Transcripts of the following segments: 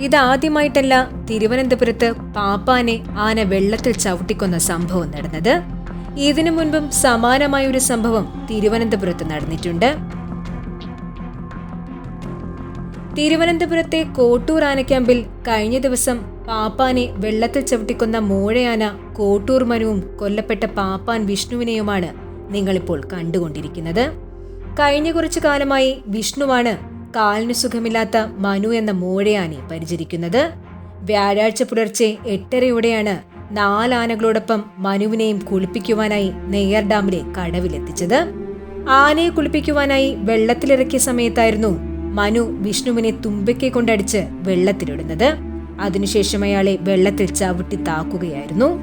ഇതാദ്യമായിട്ടല്ല തിരുവനന്തപുരത്ത് പാപ്പാനെ ആന വെള്ളത്തിൽ ചവിട്ടിക്കൊന്ന സംഭവം നടന്നത്. ഇതിനു മുൻപും സമാനമായ ഒരു സംഭവം തിരുവനന്തപുരത്ത് നടന്നിട്ടുണ്ട്. തിരുവനന്തപുരത്തെ കോട്ടൂർ ആനക്യാമ്പിൽ കഴിഞ്ഞ ദിവസം പാപ്പാനെ വെള്ളത്തിൽ ചവിട്ടിക്കൊന്ന മോഴയാന കോട്ടൂർ മനുവും കൊല്ലപ്പെട്ട പാപ്പാൻ വിഷ്ണുവിനെയുമാണ് നിങ്ങളിപ്പോൾ കണ്ടുകൊണ്ടിരിക്കുന്നത്. കഴിഞ്ഞ കുറച്ചു കാലമായി വിഷ്ണുവാണ് കാലിന് സുഖമില്ലാത്ത മനു എന്ന മോഴയാനെ പരിചരിക്കുന്നത്. വ്യാഴാഴ്ച പുലർച്ചെ എട്ടരയോടെയാണ് നാലാനകളോടൊപ്പം മനുവിനെയും കുളിപ്പിക്കുവാനായി നെയ്യാർ ഡാമിലെ കടവിലെത്തിച്ചത്. ആനയെ കുളിപ്പിക്കുവാനായി വെള്ളത്തിലിറക്കിയ സമയത്തായിരുന്നു മനു വിഷ്ണുവിനെ തുമ്പയ്ക്കെ കൊണ്ടടിച്ച് വെള്ളത്തിലിടുന്നത്. അതിനുശേഷം അയാളെ വെള്ളത്തിൽ ചവിട്ടി താക്കുകയായിരുന്നു.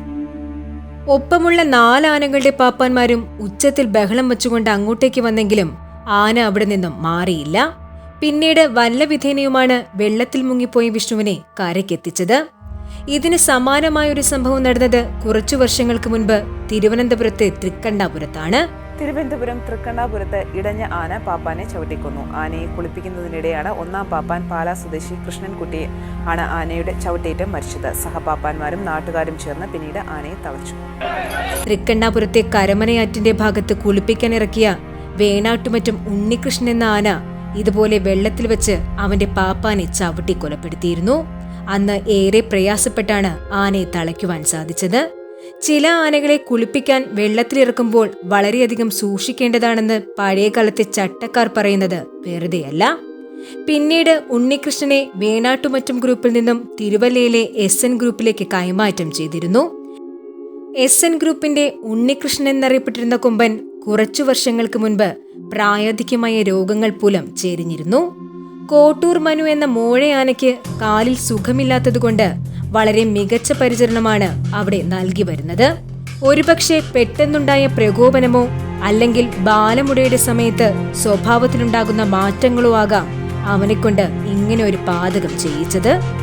ഒപ്പമുള്ള നാലാനകളുടെ പാപ്പാന്മാരും ഉച്ചത്തിൽ ബഹളം വെച്ചുകൊണ്ട് അങ്ങോട്ടേക്ക് വന്നെങ്കിലും ആന അവിടെ നിന്നും മാറിയില്ല. പിന്നീട് വല്ലവിധേനയുമാണ് വെള്ളത്തിൽ മുങ്ങിപ്പോയ വിഷ്ണുവിനെ കരയ്ക്കെത്തിച്ചത്. ഇതിന് സമാനമായ ഒരു സംഭവം നടന്നത് കുറച്ചു വർഷങ്ങൾക്ക് മുൻപ് തിരുവനന്തപുരത്തെ തൃക്കണ്ടാപുരത്താണ് തിരുവനന്തപുരം തൃക്കണ്ണാപുരത്ത് ഇടഞ്ഞ ആന പാപ്പാനെ ചവിട്ടിക്കൊന്നു. ആനയെ കുളിപ്പിക്കുന്നതിനിടെയാണ് ഒന്നാം പാപ്പാൻ പാലാ സ്വദേശി കൃഷ്ണൻകുട്ടി ആണ് ആനയുടെ ചവിട്ടേറ്റ് മരിച്ചത്. സഹപാപ്പാന്മാരും നാട്ടുകാരും ചേർന്ന് പിന്നീട് ആനയെ തളച്ചു. തൃക്കണ്ണാപുരത്തെ കരമനയാറ്റിന്റെ ഭാഗത്ത് കുളിപ്പിക്കാനിറക്കിയ വേണാട്ടുമറ്റും ഉണ്ണികൃഷ്ണൻ എന്ന ആന ഇതുപോലെ വെള്ളത്തിൽ വെച്ച് അവന്റെ പാപ്പാനെ ചവിട്ടി കൊലപ്പെടുത്തിയിരുന്നു. അന്ന് ഏറെ പ്രയാസപ്പെട്ടാണ് ആനയെ തളയ്ക്കുവാൻ സാധിച്ചത്. ചില ആനകളെ കുളിപ്പിക്കാൻ വെള്ളത്തിലിറക്കുമ്പോൾ വളരെയധികം സൂക്ഷിക്കേണ്ടതാണെന്ന് പഴയകാലത്തെ ചട്ടക്കാർ പറയുന്നത് വെറുതെയല്ല. പിന്നീട് ഉണ്ണികൃഷ്ണനെ വേണാട്ടുമറ്റം ഗ്രൂപ്പിൽ നിന്നും തിരുവല്ലയിലെ എസ് എൻ ഗ്രൂപ്പിലേക്ക് കൈമാറ്റം ചെയ്തിരുന്നു. എസ് എൻ ഗ്രൂപ്പിന്റെ ഉണ്ണികൃഷ്ണൻ എന്നറിയപ്പെട്ടിരുന്ന കൊമ്പൻ കുറച്ചു വർഷങ്ങൾക്ക് മുൻപ് പ്രായാധിക്യമായ രോഗങ്ങൾ മൂലം ചേരിഞ്ഞിരുന്നു. കോട്ടൂർ മനു എന്ന മോഴയാനയ്ക്ക് കാലിൽ സുഖമില്ലാത്തതുകൊണ്ട് വളരെ മികച്ച പരിചരണമാണ് അവിടെ നൽകി വരുന്നത്. ഒരുപക്ഷെ പെട്ടെന്നുണ്ടായ പ്രകോപനമോ അല്ലെങ്കിൽ ബാലമുടയുടെ സമയത്ത് സ്വഭാവത്തിലുണ്ടാകുന്ന മാറ്റങ്ങളോ ആകാം അവനെക്കൊണ്ട് ഇങ്ങനെ ഒരു പാതകം ചെയ്യിച്ചത്.